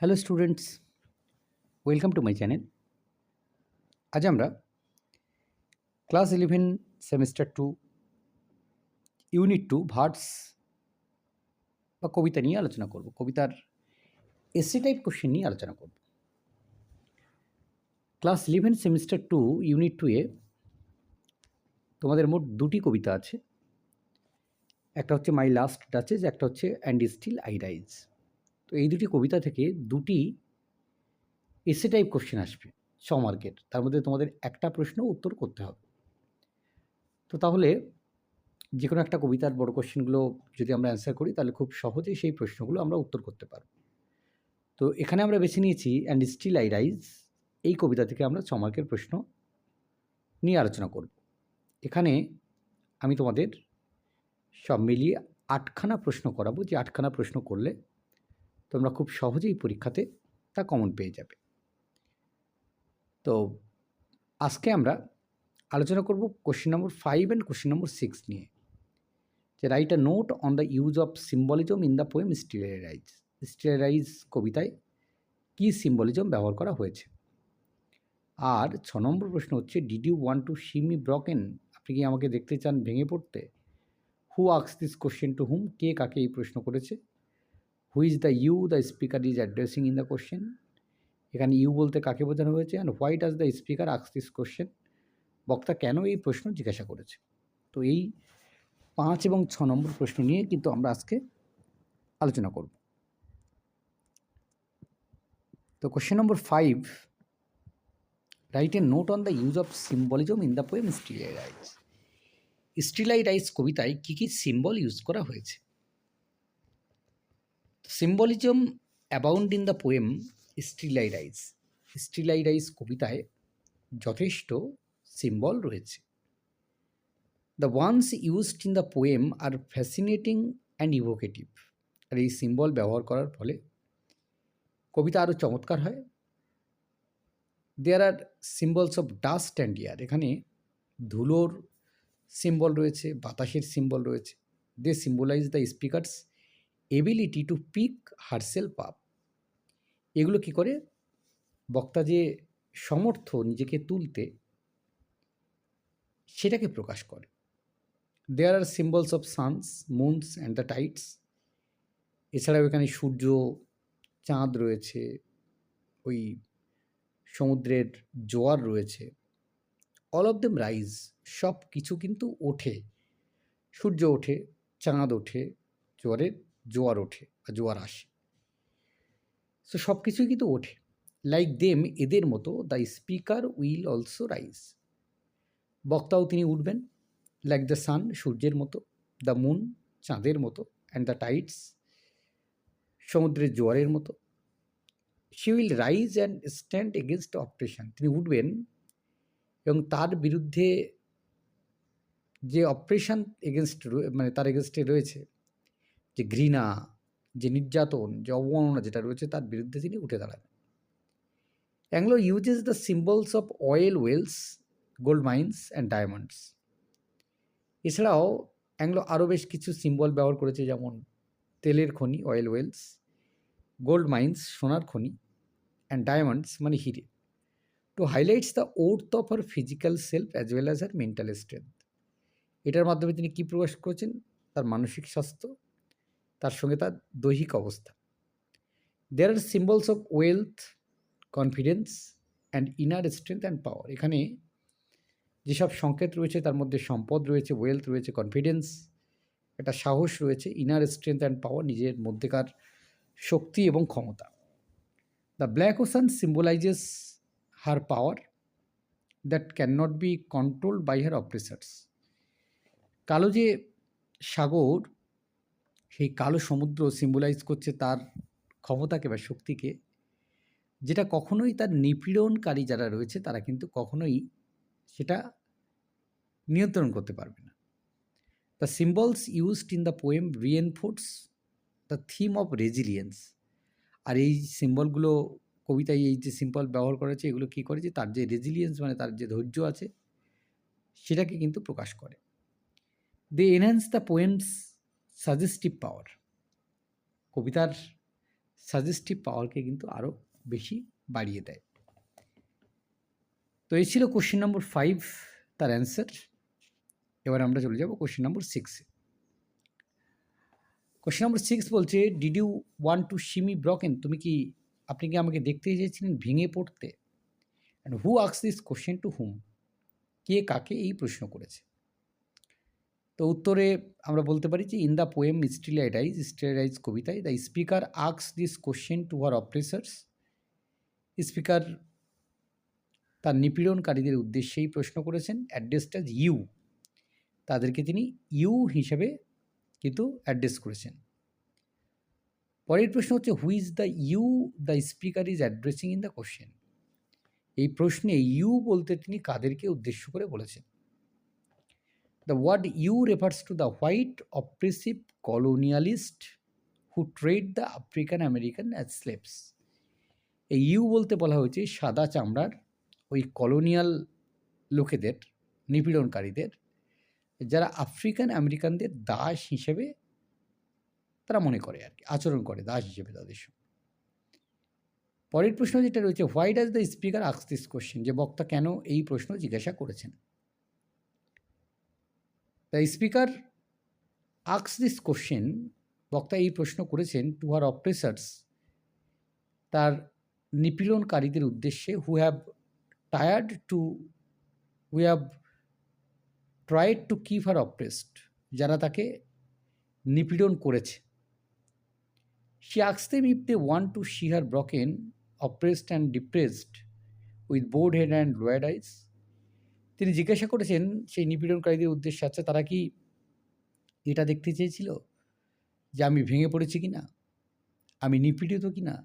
Hello students welcome to my channel আজ আমরা class eleven semester two unit two Verts বা কবিতা নিয়ে আলোচনা করব। কবিতার এসে টাইপ কোশ্চেন নিয়ে আলোচনা করব। Class eleven semester two unit টুয়ে তোমাদের মোট দুটি কবিতা আছে। একটা হচ্ছে মাই লাস্ট ডাচেস একটা হচ্ছে অ্যান্ড স্টিল আই রাইজ তো এই দুটি কবিতা থেকে দুটি এসে টাইপ কোশ্চেন আসবে, ছ মার্কের তার মধ্যে তোমাদের একটা প্রশ্ন উত্তর করতে হবে। তো তাহলে যে কোনো একটা কবিতার বড় কোশ্চেনগুলো যদি আমরা অ্যান্সার করি, তাহলে খুব সহজেই সেই প্রশ্নগুলো আমরা উত্তর করতে পারব। তো এখানে আমরা বেছে নিয়েছি অ্যান্ড স্টিল আই রাইজ এই কবিতা থেকে আমরা ছ মার্কের প্রশ্ন নিয়ে আলোচনা করব। এখানে আমি তোমাদের সব মিলিয়ে আটখানা প্রশ্ন করাবো। যে আটখানা প্রশ্ন করলে তোমরা খুব সহজেই পরীক্ষাতে তা কমন পেয়ে যাবে। তো আজকে আমরা আলোচনা করব question number five and question number six নিয়ে, যে write a note on the use of symbolism in the poem still I rise still I rise কবিতায় কী সিম্বলিজম ব্যবহার করা হয়েছে? আর ছ নম্বর প্রশ্ন হচ্ছে did you want to see me broken আপনি কি আমাকে দেখতে চান ভেঙে পড়তে? Who asks this question to whom কে কাকে এই প্রশ্ন করেছে? Who is the you the speaker is addressing in the question এখানে ইউ বলতে কাকে বোঝানো হয়েছে and why does the speaker asks this question বক্তা কেন এই প্রশ্ন জিজ্ঞাসা করেছে? তো এই পাঁচ এবং ছ নম্বর প্রশ্ন নিয়ে কিন্তু আমরা আজকে আলোচনা করব। তো question number five write a note on the use of symbolism in the poem still I rise still I rise কবিতায় কী কী সিম্বল ইউজ করা হয়েছে? Symbolism abound in the poem still I rise still I rise কবিতায় যথেষ্ট symbol রয়েছে the ones used in the poem are fascinating and evocative আর এই symbol ব্যবহার করার ফলে কবিতা আরও চমৎকার হয়। There are symbols of dust and air এখানে ধুলোর সিম্বল রয়েছে, বাতাসের সিম্বল রয়েছে। They symbolise the speaker's ability to pick herself up এগুলো কি করে? বক্তা যে সমর্থ নিজেকে তুলতে, সেটাকে প্রকাশ করে। There are symbols of suns moons and the tides এছাড়াও এখানে সূর্য, চাঁদ রয়েছে, ওই সমুদ্রের জোয়ার রয়েছে। অল অফ দেম রাইজ সব কিছু কিন্তু ওঠে। সূর্য ওঠে, চাঁদ ওঠে, জোয়ারের জোয়ার ওঠে বা জোয়ার আসে। সো সব কিছুই কিন্তু ওঠে। লাইক দেম এদের মতো the speaker will also rise বক্তাও তিনি উঠবেন। লাইক দ্য সান সূর্যের মতো দ্য মুন চাঁদের মতো অ্যান্ড দ্য টাইটস সমুদ্রের জোয়ারের মতো। She will rise and stand against oppression তিনি উঠবেন এবং তার বিরুদ্ধে যে অপারেশন এগেনস্ট মানে তার এগেনস্টে রয়েছে যে ঘৃণা, যে নির্যাতন, যে অবমাননা যেটা রয়েছে তার বিরুদ্ধে তিনি উঠে দাঁড়াবেন Angelou uses the symbols of oil wells, gold mines and diamonds. এছাড়াও অ্যাংলো আরও বেশ কিছু সিম্বল ব্যবহার করেছে যেমন তেলের খনি, অয়েল ওয়েলস, গোল্ড মাইন্স, সোনার খনি অ্যান্ড ডায়মন্ডস মানে হিরে। To highlights the worth of her physical self as well as her mental strength. এটার মাধ্যমে তিনি কী প্রকাশ করেছেন? তার মানসিক স্বাস্থ্য তার সঙ্গে তার দৈহিক অবস্থা। There are symbols of wealth confidence and inner strength and power এখানে যেসব সংকেত রয়েছে, তার মধ্যে সম্পদ রয়েছে ওয়েলথ রয়েছে কনফিডেন্স একটা সাহস রয়েছে ইনার স্ট্রেংথ অ্যান্ড পাওয়ার নিজের মধ্যেকার শক্তি এবং ক্ষমতা। The black ocean symbolises her power that can not be controlled by her oppressors কালো যে সাগর সেই কালো সমুদ্র সিম্বলাইজ করছে তার ক্ষমতাকে বা শক্তিকে, যেটা কখনোই তার নিপীড়নকারী যারা রয়েছে তারা কিন্তু কখনোই সেটা নিয়ন্ত্রণ করতে পারবে না। The symbols used in the poem reinforce the theme of resilience আর এই সিম্বলগুলো কবিতায় এই যে সিম্বল ব্যবহার করেছে এগুলো কী করেছে তার যে রেজিলিয়েন্স মানে তার যে ধৈর্য আছে, সেটাকে কিন্তু প্রকাশ করে। They enhance the poem's suggestive power কবিতার সাজেস্টিভ পাওয়ারকে কিন্তু আরও বেশি বাড়িয়ে দেয়। তো এই ছিল কোশ্চেন নম্বর ফাইভ তার অ্যান্সার এবার আমরা চলে যাব কোশ্চেন নম্বর সিক্সে কোশ্চেন নম্বর সিক্স বলছে did you want to see me broken তুমি কি, আপনি কি আমাকে দেখতে চেয়েছিলেন ভেঙে পড়তে? And who asks this question to whom কে কাকে এই প্রশ্ন করেছে? তো উত্তরে আমরা বলতে পারি যে in the poem still I rise still I rise কবিতায় the speaker asks this question to her oppressors speaker তার নিপীড়নকারীদের উদ্দেশ্যেই প্রশ্ন করেছেন অ্যাড্রেসটা ইউ তাদেরকে তিনি ইউ হিসেবে কিন্তু অ্যাড্রেস করেছেন। পরের প্রশ্ন হচ্ছে who is the you the speaker is addressing in the question এই প্রশ্নে ইউ বলতে তিনি কাদেরকে উদ্দেশ্য করে বলেছেন। The word you refers to the white oppressive colonialist who trade the African American as slaves এই ইউ বলতে বলা হয়েছে সাদা চামড়ার ওই কলোনিয়াল লোকেদের, নিপীড়নকারীদের, যারা আফ্রিকান আমেরিকানদের দাস হিসেবে তারা মনে করে আর কি, আচরণ করে, দাস হিসেবে তাদের সঙ্গে। পরের প্রশ্ন যেটা রয়েছে why does the speaker asks this question যে বক্তা কেন এই প্রশ্ন জিজ্ঞাসা করেছেন? The speaker asks this question বক্তা এই প্রশ্ন করেছেন টু আর অপ্রেসার্স তার নিপীড়নকারীদের উদ্দেশ্যে who have tired to who have tried to keep her oppressed যারা তাকে নিপীড়ন করেছে। She them if they want to see her broken oppressed and depressed with bowed head and lower eyes তিনি জিজ্ঞাসা করেছেন, সেই নিপীড়নকারীদের উদ্দেশ্য আছে তারা কি এটা দেখতে চেয়েছিল যে আমি ভেঙে পড়েছি কি না আমি নিপীড়িত কি না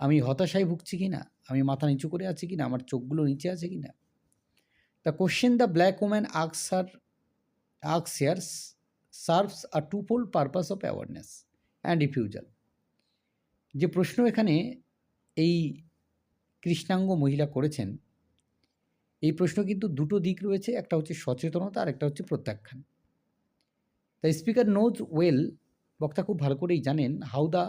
আমি হতাশায় ভুগছি কি না আমি মাথা নিচু করে আছি কি না আমার চোখগুলো নিচে আছে কি না the question the black woman asks her asks years serves a twofold purpose of awareness and refusal যে প্রশ্ন এখানে এই কৃষ্ণাঙ্গ মহিলা করেছেন প্রশ্ন কিন্তু দুটো দিক রয়েছে, একটা হচ্ছে সচেতনতা আর একটা হচ্ছে প্রত্যাখ্যান। দ্য স্পিকার নোজ ওয়েল বক্তা খুব ভালো করেই জানেন how the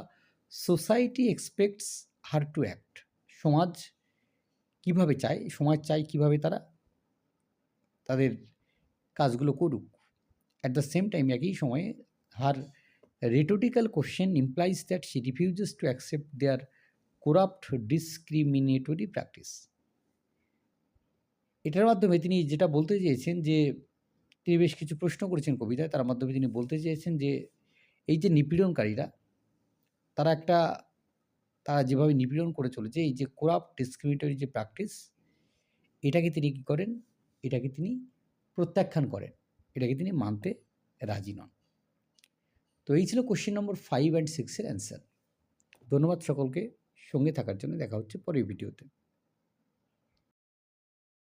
society expects her to act সমাজ কীভাবে চায়, সমাজ চায় কীভাবে তারা তাদের কাজগুলো করুক। অ্যাট দ্য সেম টাইম একই সময়ে her rhetorical question implies that she refuses to accept their corrupt discriminatory practice এটার মাধ্যমে তিনি যেটা বলতে চেয়েছেন যে, তিনি বেশ কিছু প্রশ্ন করেছেন কবিতায়। তার মাধ্যমে তিনি বলতে চেয়েছেন যে, এই যে নিপীড়নকারীরা, তারা একটা, তারা যেভাবে নিপীড়ন করে চলেছে, এই যে করাপ্ট ডিসক্রিমিনেটরি যে প্র্যাকটিস এটাকে তিনি কী করেন? এটাকে তিনি প্রত্যাখ্যান করেন। এটাকে তিনি মানতে রাজি নন। তো এই ছিল কোশ্চেন নম্বর ফাইভ অ্যান্ড সিক্সের অ্যান্সার ধন্যবাদ সকলকে। সঙ্গে থাকার জন্য দেখা হচ্ছে পরের ভিডিওতে